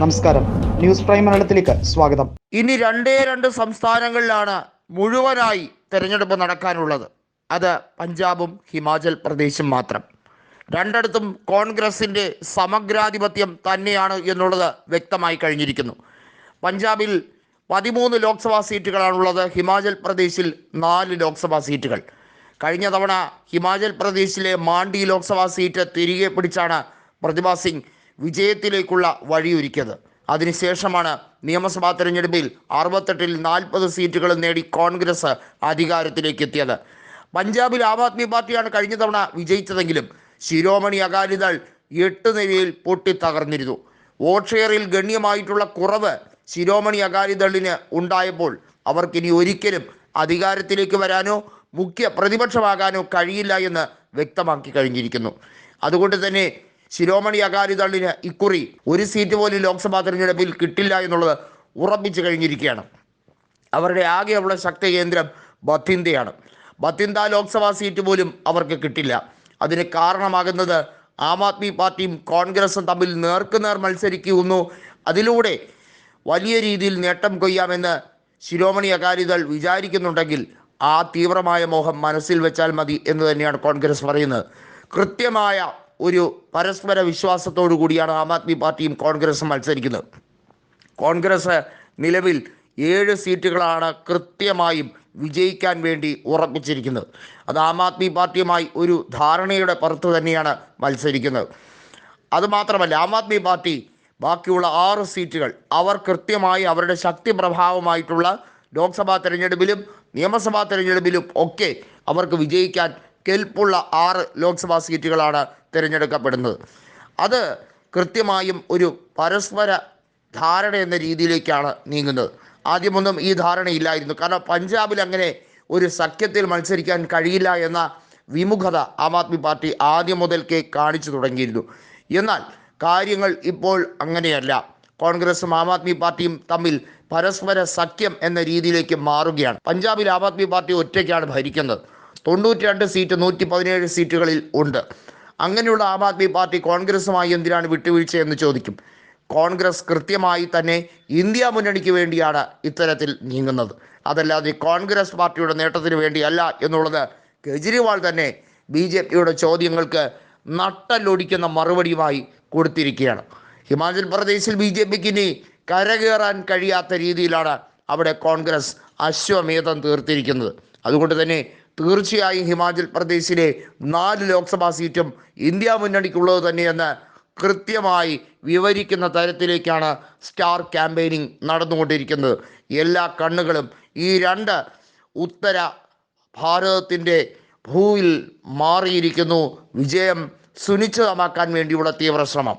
നമസ്കാരം. News prime മലയാളത്തിലേക്ക് സ്വാഗതം. ഇനി രണ്ടേ രണ്ട് സംസ്ഥാനങ്ങളിലാണ് മുഴുവനായി തെരഞ്ഞെടുപ്പ് നടക്കാനുള്ളത്. അത് പഞ്ചാബും ഹിമാചൽ പ്രദേശും മാത്രം. രണ്ടിടത്തും കോൺഗ്രസിന്റെ സമഗ്രാധിപത്യം തന്നെയാണ് എന്നുള്ളത് വ്യക്തമായി കഴിഞ്ഞിരിക്കുന്നു. പഞ്ചാബിൽ പതിമൂന്ന് ലോക്സഭാ സീറ്റുകളാണുള്ളത്. ഹിമാചൽ പ്രദേശിൽ നാല് ലോക്സഭാ സീറ്റുകൾ. കഴിഞ്ഞ തവണ ഹിമാചൽ പ്രദേശിലെ മാണ്ഡി ലോക്സഭാ സീറ്റ് തിരികെ പിടിച്ചാണ് പ്രതിഭ സിംഗ് വിജയത്തിലേക്കുള്ള വഴിയൊരുക്കിയത്. അതിനുശേഷമാണ് നിയമസഭാ തെരഞ്ഞെടുപ്പിൽ അറുപത്തെട്ടിൽ നാൽപ്പത് സീറ്റുകൾ നേടി കോൺഗ്രസ് അധികാരത്തിലേക്ക് എത്തിയത് പഞ്ചാബിൽ ആം ആദ്മി പാർട്ടിയാണ് കഴിഞ്ഞ തവണ വിജയിച്ചതെങ്കിലും ശിരോമണി അകാലിദൾ എട്ട് നിലയിൽ പൊട്ടിത്തകർന്നിരുന്നു. വോട്ട് ഷെയറിൽ ഗണ്യമായിട്ടുള്ള കുറവ് ശിരോമണി അകാലിദളിന് ഉണ്ടായപ്പോൾ അവർക്കിനി ഒരിക്കലും അധികാരത്തിലേക്ക് വരാനോ മുഖ്യ പ്രതിപക്ഷമാകാനോ കഴിയില്ല എന്ന് വ്യക്തമാക്കി കഴിഞ്ഞിരിക്കുന്നു. അതുകൊണ്ട് തന്നെ ശിരോമണി അകാലിദളിന് ഇക്കുറി ഒരു സീറ്റ് പോലും ലോക്സഭാ തെരഞ്ഞെടുപ്പിൽ കിട്ടില്ല എന്നുള്ളത് ഉറപ്പിച്ചു കഴിഞ്ഞിരിക്കുകയാണ്. അവരുടെ ആകെയുള്ള ശക്തി കേന്ദ്രം ബത്തിന്തയാണ് ബത്തിന്ത ലോക്സഭാ സീറ്റ് പോലും അവർക്ക് കിട്ടില്ല. അതിന് കാരണമാകുന്നത് ആം ആദ്മി പാർട്ടിയും കോൺഗ്രസും തമ്മിൽ നേർക്കുനേർ മത്സരിക്കുന്നു. അതിലൂടെ വലിയ രീതിയിൽ നേട്ടം കൊയ്യാമെന്ന് ശിരോമണി അകാലിദൾ വിചാരിക്കുന്നുണ്ടെങ്കിൽ ആ തീവ്രമായ മോഹം മനസ്സിൽ വെച്ചാൽ മതി എന്ന് തന്നെയാണ് കോൺഗ്രസ് പറയുന്നത്. കൃത്യമായ ഒരു പരസ്പര വിശ്വാസത്തോടു കൂടിയാണ് ആം ആദ്മി പാർട്ടിയും കോൺഗ്രസും മത്സരിക്കുന്നത്. കോൺഗ്രസ് നിലവിൽ ഏഴ് സീറ്റുകളാണ് കൃത്യമായും വിജയിക്കാൻ വേണ്ടി ഉറപ്പിച്ചിരിക്കുന്നത്. അത് ആം ആദ്മി പാർട്ടിയുമായി ഒരു ധാരണയുടെ പുറത്ത് തന്നെയാണ് മത്സരിക്കുന്നത്. അതുമാത്രമല്ല ആം ആദ്മി പാർട്ടി ബാക്കിയുള്ള ആറ് സീറ്റുകൾ അവർ കൃത്യമായി അവരുടെ ശക്തി പ്രഭാവമായിട്ടുള്ള ലോക്സഭാ തെരഞ്ഞെടുപ്പിലും നിയമസഭാ തെരഞ്ഞെടുപ്പിലും ഒക്കെ അവർക്ക് വിജയിക്കാൻ കെൽപ്പുള്ള ആറ് ലോക്സഭാ സീറ്റുകളാണ് തിരഞ്ഞെടുക്കപ്പെടുന്നത്. അത് കൃത്യമായും ഒരു പരസ്പര ധാരണ എന്ന രീതിയിലേക്കാണ് നീങ്ങുന്നത്. ആദ്യമൊന്നും ഈ ധാരണയില്ലായിരുന്നു. കാരണം പഞ്ചാബിൽ അങ്ങനെ ഒരു സഖ്യത്തിൽ മത്സരിക്കാൻ കഴിയില്ല എന്ന വിമുഖത ആം ആദ്മി പാർട്ടി ആദ്യം മുതൽക്കേ കാണിച്ചു തുടങ്ങിയിരുന്നു. എന്നാൽ കാര്യങ്ങൾ ഇപ്പോൾ അങ്ങനെയല്ല. കോൺഗ്രസും ആം ആദ്മി പാർട്ടിയും തമ്മിൽ പരസ്പര സഖ്യം എന്ന രീതിയിലേക്ക് മാറുകയാണ്. പഞ്ചാബിൽ ആം ആദ്മി പാർട്ടി ഒറ്റയ്ക്കാണ് ഭരിക്കുന്നത്. തൊണ്ണൂറ്റി രണ്ട് സീറ്റ് നൂറ്റി പതിനേഴ് സീറ്റുകളിൽ ഉണ്ട്. അങ്ങനെയുള്ള ആം ആദ്മി പാർട്ടി കോൺഗ്രസുമായി എന്തിനാണ് വിട്ടുവീഴ്ച എന്ന് ചോദിക്കും. കോൺഗ്രസ് കൃത്യമായി തന്നെ ഇന്ത്യ മുന്നണിക്ക് വേണ്ടിയാണ് ഇത്തരത്തിൽ നീങ്ങുന്നത്. അതല്ലാതെ കോൺഗ്രസ് പാർട്ടിയുടെ നേട്ടത്തിന് വേണ്ടിയല്ല എന്നുള്ളത് കെജ്രിവാൾ തന്നെ ബി ജെ പിയുടെ ചോദ്യങ്ങൾക്ക് നട്ടലൊടിക്കുന്ന മറുപടിയുമായി കൊടുത്തിരിക്കുകയാണ്. ഹിമാചൽ പ്രദേശിൽ ബി ജെ പിക്ക് ഇനി കരകയറാൻ കഴിയാത്ത രീതിയിലാണ് അവിടെ കോൺഗ്രസ് അശ്വമേധം തീർത്തിരിക്കുന്നത്. അതുകൊണ്ട് തന്നെ തീർച്ചയായും ഹിമാചൽ പ്രദേശിലെ നാല് ലോക്സഭാ സീറ്റും ഇന്ത്യ മുന്നണിക്കുള്ളത് തന്നെയെന്ന് കൃത്യമായി വിവരിക്കുന്ന തരത്തിലേക്കാണ് സ്റ്റാർ ക്യാമ്പയിനിങ് നടന്നുകൊണ്ടിരിക്കുന്നത്. എല്ലാ കണ്ണുകളും ഈ രണ്ട് ഉത്തര ഭാരതത്തിന്റെ ഭൂവിൽ മാറിയിരിക്കുന്നു. വിജയം സുനിശ്ചിതമാക്കാൻ വേണ്ടിയുള്ള തീവ്ര ശ്രമം